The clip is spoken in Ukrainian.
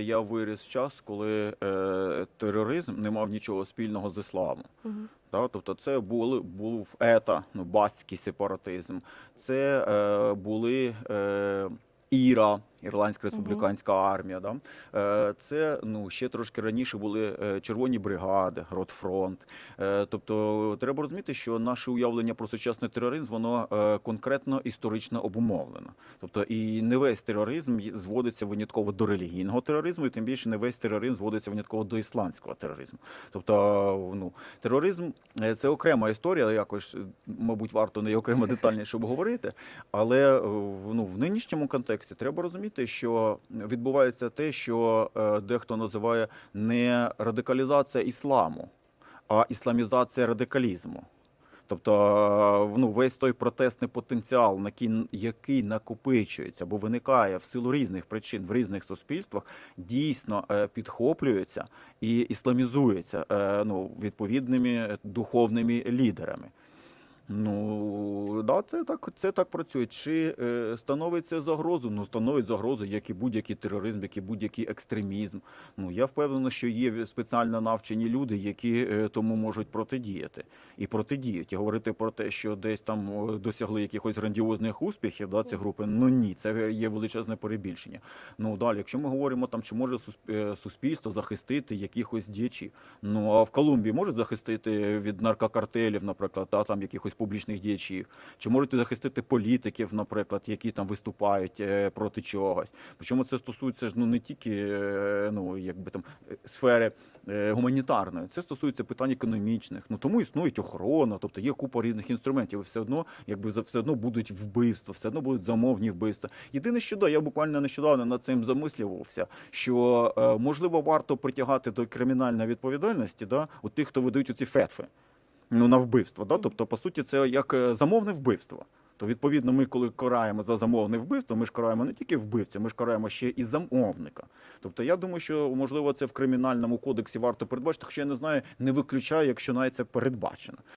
Я виріс в час, коли е, тероризм не мав нічого спільного з ісламом. Угу. Да? Тобто це були, був ета, ну, баський сепаратизм, це е, були е, Іра, Ірландська республіканська армія. Да? Е, це ну, ще трошки раніше були е, червоні бригади, Ротфронт. Е, тобто треба розуміти, що наше уявлення про сучасний тероризм воно конкретно історично обумовлено. Тобто і не весь тероризм зводиться винятково до релігійного тероризму, і тим більше не весь тероризм зводиться винятково до ісламського тероризму. Тобто, ну, тероризм це окрема історія, якось, мабуть, варто не окремо детальніше обговорити. Але ну, в нинішньому контексті треба розуміти, що відбувається те, що е, дехто називає не радикалізація ісламу, а ісламізація радикалізму. Тобто е, ну, весь той протестний потенціал, який, накопичується або виникає в силу різних причин в різних суспільствах, дійсно е, підхоплюється і ісламізується ну, відповідними духовними лідерами. Ну да, це так, це так працює. Чи е, становить це загрозу? Ну становить загрозу, як і будь-який тероризм, як і будь-який екстремізм. Ну я впевнений, що є спеціально навчені люди, які е, тому можуть протидіяти і протидіють. І говорити про те, що десь там досягли якихось грандіозних успіхів, да, ці групи. Ну ні, це є величезне перебільшення. Ну далі, якщо ми говоримо там, чи може е, суспільство захистити якихось діячів. Ну а в Колумбії можуть захистити від наркокартелів, наприклад, та там якихось публічних діячів, чи можуть захистити політиків, наприклад, які там виступають е, проти чогось. Причому це стосується ж ну не тільки е, ну якби там е, сфери гуманітарної, це стосується питань економічних. Ну тому існують охорона, тобто є купа різних інструментів. Все одно, якби за- все одно будуть вбивства, все одно будуть замовні вбивства. Єдине, що да, я буквально нещодавно над цим замислювався, що можливо варто притягати до кримінальної відповідальності да, у тих, хто видають оці фетфи ну, на вбивство. Да? Тобто, по суті, це як е, замовне вбивство. То відповідно, ми, коли караємо за замовне вбивство, ми ж караємо не тільки вбивця, ми ж караємо ще і замовника. Тобто, я думаю, що можливо це в кримінальному кодексі варто передбачити, хоча я не знаю, не виключаю, якщо навіть це передбачено.